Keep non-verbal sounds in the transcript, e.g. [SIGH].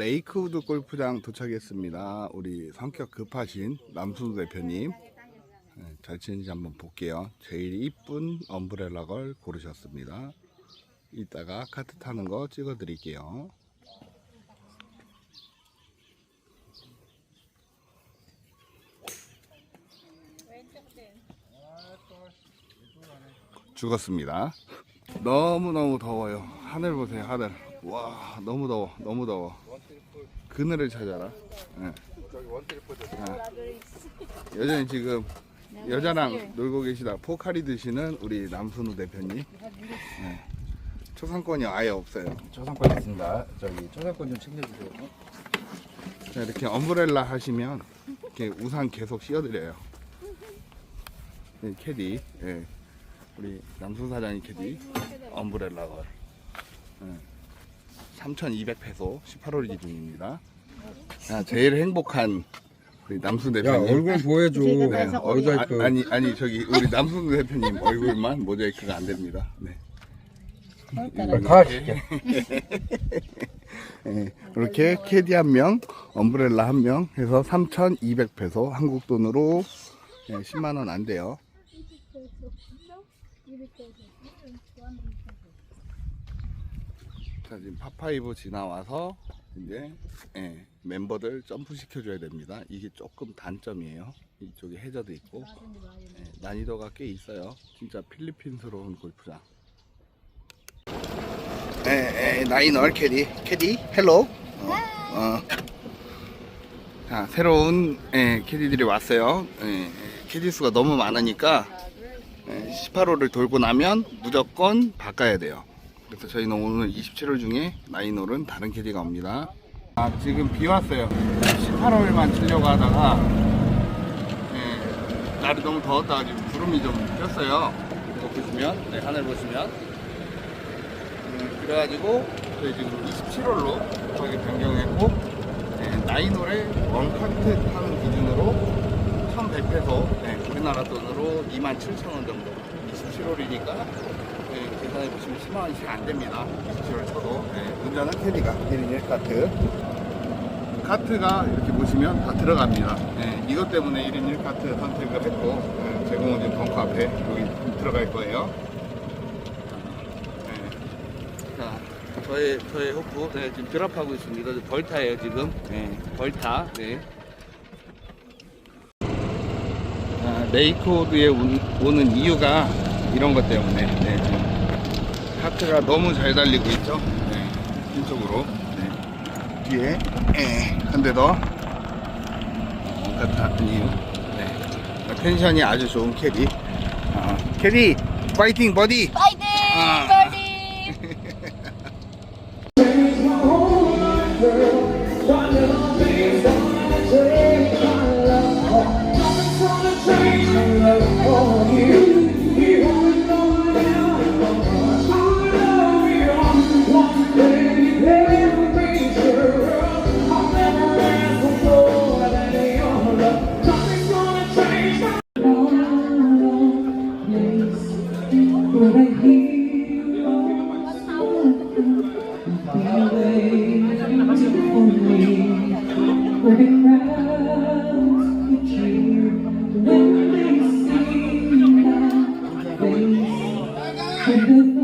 레이크우드 골프장 도착했습니다. 우리 성격 급하신 남순우 대표님. 네, 잘 치는지 한번 볼게요. 제일 이쁜 엄브렐라 걸 고르셨습니다. 이따가 카트 타는 거 찍어 드릴게요. 죽었습니다. 너무너무 더워요. 하늘 보세요, 하늘. 와, 너무 더워, 너무 더워. 그늘을 찾아라. 예. 예. 여전히 지금 여자랑 놀고 계시다 포카리 드시는 우리 남순우 대표님. 예. 초상권이 아예 없어요. 초상권 있습니다. 저기 초상권 좀 챙겨주세요. 자, 이렇게 엄브렐라 하시면 이렇게 우산 계속 씌워드려요. 네, 캐디, 예. 우리 남순 사장님 캐디, 엄브렐라 걸. 예. 3,200페소 18월 기준입니다. 자, 제일 행복한 우리 남순 야 대표님. 얼굴 보여줘. 네, 어, 모자이크. 아, 아니 아니 저기 우리 남순 대표님 얼굴만 모자이크가 안 됩니다. 네. 가 시켜. [LAUGHS] 예, 이렇게 캐디 한 명, 엄브렐라 한 명 해서 3,200페소 한국 돈으로 예, 10만 원 안 돼요. 자 지금 파파이브 지나와서 이제 예, 멤버들 점프 시켜줘야 됩니다. 이게 조금 단점이에요. 이쪽에 해저도 있고 예, 난이도가 꽤 있어요. 진짜 필리핀스러운 골프장. 에, 에, 나이널 캐디, 캐디, 헬로. 어, 어. 자, 새로운 에, 캐디들이 왔어요. 에, 캐디 수가 너무 많으니까 에, 18호를 돌고 나면 무조건 바꿔야 돼요. 그래서 저희는 오늘 27홀 중에 나이놀은 다른 캐디가 옵니다. 아, 지금 비 왔어요. 18홀만 치려고 하다가 에, 날이 너무 더웠다가 지금 구름이 좀 꼈어요. 보시면, 네, 하늘 보시면 음, 그래가지고 저희 지금 27홀로 저기 변경했고 네, 나이놀에 원카트 타는 기준으로 1100페소 네, 우리나라 돈으로 27,000원 정도 27홀이니까 네, 계산해 보시면 10만 원씩 안 됩니다 27홀 쳐도 네, 운전은 캐디가 캐디 1카트 카트가 이렇게 보시면 다 들어갑니다 네, 이것 때문에 1인 1카트 선택을 했고 네, 제공은 지금 벙커 앞에 여기 들어갈 거예요 네. 자, 저의 저의 호프 네, 지금 드랍하고 있습니다. 벌타예요 지금. 네, 벌타. 네. 아, 레이코드에 온- 오는 이유가 이런 것 때문에 네, 지금 카트가 너무 잘 달리고 있죠. 네, 왼쪽으로. 네. 뒤에 한 대 더. 카트 같은 이유. 네. 텐션이 아주 좋은 캐디. 아, 캐디 파이팅 버디. 파이팅! 아. When they see face,